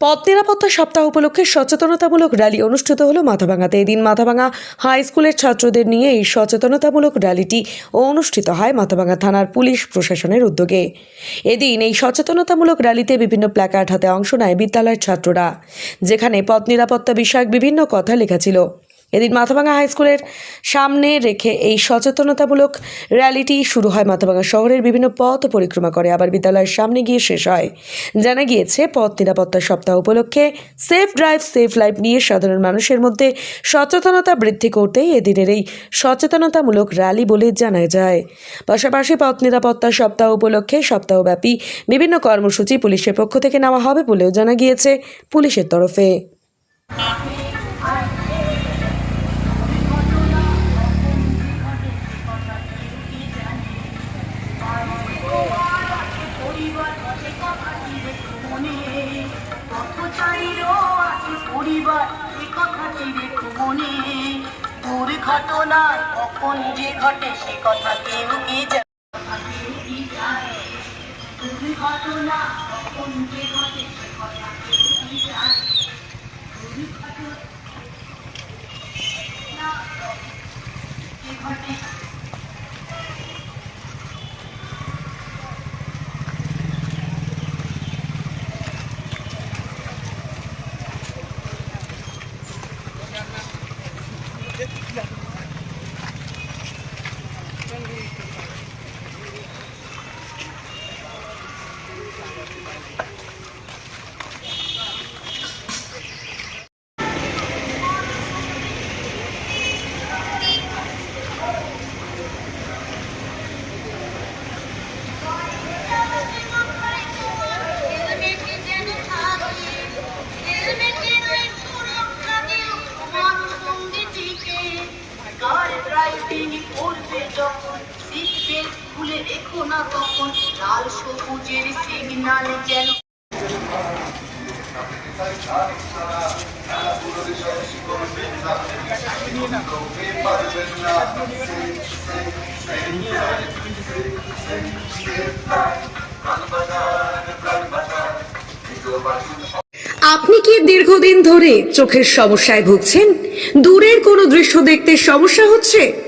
পথ নিরাপত্তা সপ্তাহ উপলক্ষে সচেতনতামূলক র্যালি অনুষ্ঠিত হলো মাথাভাঙাতে। এদিন মাথাভাঙা হাই স্কুলের ছাত্রদের নিয়ে এই সচেতনতামূলক র্যালিটি অনুষ্ঠিত হয় মাথাভাঙা থানার পুলিশ প্রশাসনের উদ্যোগে। এদিন এই সচেতনতামূলক র্যালিতে বিভিন্ন প্ল্যাকার্ড হাতে অংশ নেয় বিদ্যালয়ের ছাত্ররা, যেখানে পথ নিরাপত্তা বিষয়ক বিভিন্ন কথা লেখা ছিল। এদিন মাথাভাঙা স্কুলের সামনে রেখে এই সচেতনতামূলক র্যালিটি শুরু হয় মাথাভাঙা শহরের বিভিন্ন পথ পরিক্রমা করে। আবার বিদ্যালয়ের সামনে গিয়ে শেষ হয়। জানা গিয়েছে, পথ নিরাপত্তা সপ্তাহ উপলক্ষে সেফ ড্রাইভ, সেফ লাইফ নিয়ে সাধারণ মানুষের মধ্যে সচেতনতা বৃদ্ধি করতেই এদিনের এই সচেতনতামূলক র্যালি বলে জানা যায়। পাশাপাশি পথ নিরাপত্তা সপ্তাহ উপলক্ষে সপ্তাহব্যাপী বিভিন্ন কর্মসূচি পুলিশের পক্ষ থেকে নেওয়া হবে বলেও জানা গিয়েছে পুলিশের তরফে। পথচারীরও আছে পরিবার মনে কখন যে ঘটে সে কথা কেউ কি জানে? দুর্ঘটনা কখন যে ঘটে সে কথা কেউ কি জানে? দুর্ঘটনা যে ঘটে হেলমেটে না লাল সবুজের সিগন্যাল যেন। আপনি কি দীর্ঘদিন ধরে চোখের সমস্যায় ভুগছেন? দূরের কোনো দৃশ্য দেখতে সমস্যা হচ্ছে?